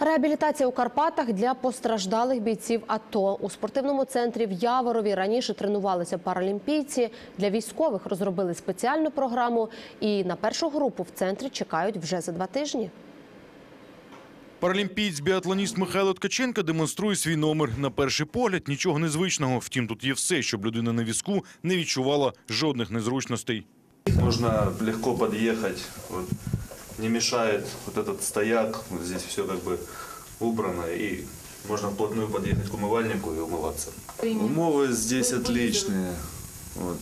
Реабілітація у Карпатах для постраждалих бійців АТО. У спортивному центрі в Яворові раніше тренувалися паралімпійці. Для військових розробили спеціальну програму і на першу групу в центрі чекають вже за два тижні. Паралімпієць-біатлоніст Михайло Ткаченко демонструє свій номер. На перший погляд нічого незвичного. Втім, тут є все, щоб людина на візку не відчувала жодних незручностей. Можно легко вот, не мешает вот этот стояк, вот здесь все как бы убрано и можно вплотную подъехать к умывальнику и умываться. Умовы здесь отличные. Вот.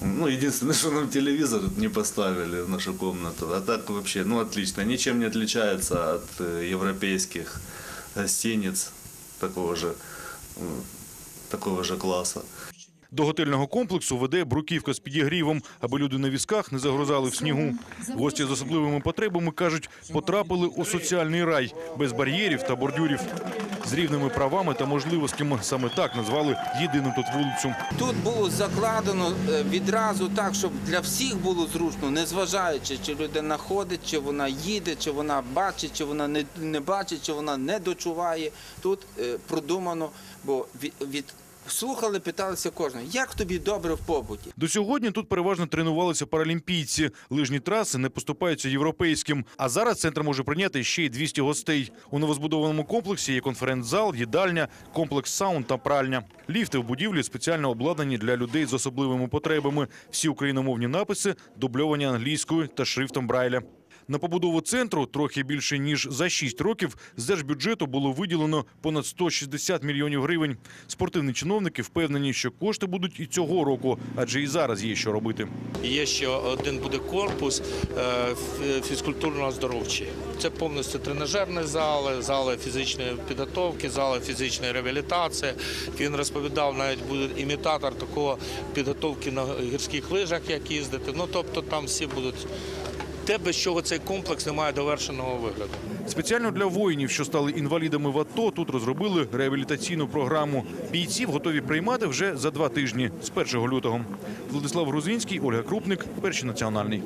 Ну, единственное, что нам телевизор не поставили в нашу комнату. А так вообще, ну, отлично. Ничем не отличается от э, европейских гостиниц такого же, такого же класса. До готельного комплексу веде бруківка з підігрівом, аби люди на візках не загрузали в снігу. Гості з особливими потребами кажуть, потрапили у соціальний рай без бар'єрів та бордюрів. З рівними правами та можливостями саме так назвали єдину тут вулицю. Тут було закладено е, відразу так, щоб для всіх було зручно, незважаючи, чи людина ходить, чи вона їде, чи вона бачить, чи вона не, бачить, чи вона не дочуває. Тут е, продумано, бо від слухали, питалися кожного, як тобі добре в побуті. До сьогодні тут переважно тренувалися паралімпійці. Лижні траси не поступаються європейським. А зараз центр може прийняти ще й 200 гостей. У новозбудованому комплексі є конференц-зал, їдальня, комплекс саунд та пральня. Ліфти в будівлі спеціально обладнані для людей з особливими потребами. Всі україномовні написи дубльовані англійською та шрифтом Брайля. На побудову центру трохи більше ніж за 6 років з держбюджету було виділено понад 160 мільйонів гривень. Спортивні чиновники впевнені, що кошти будуть і цього року, адже і зараз є що робити. Є ще один буде корпус е, фі- фізкультурно-оздоровчий. Це повністю тренажерні зали, зали фізичної підготовки, зали фізичної реабілітації. Він розповідав, навіть буде імітатор такого підготовки на гірських лижах, як їздити. Ну тобто там всі будуть те, без чого цей комплекс не має довершеного вигляду. Спеціально для воїнів, що стали інвалідами в АТО, тут розробили реабілітаційну програму. Бійців готові приймати вже за два тижні з 1 лютого. Владислав Грузинський, Ольга Крупник, перший національний.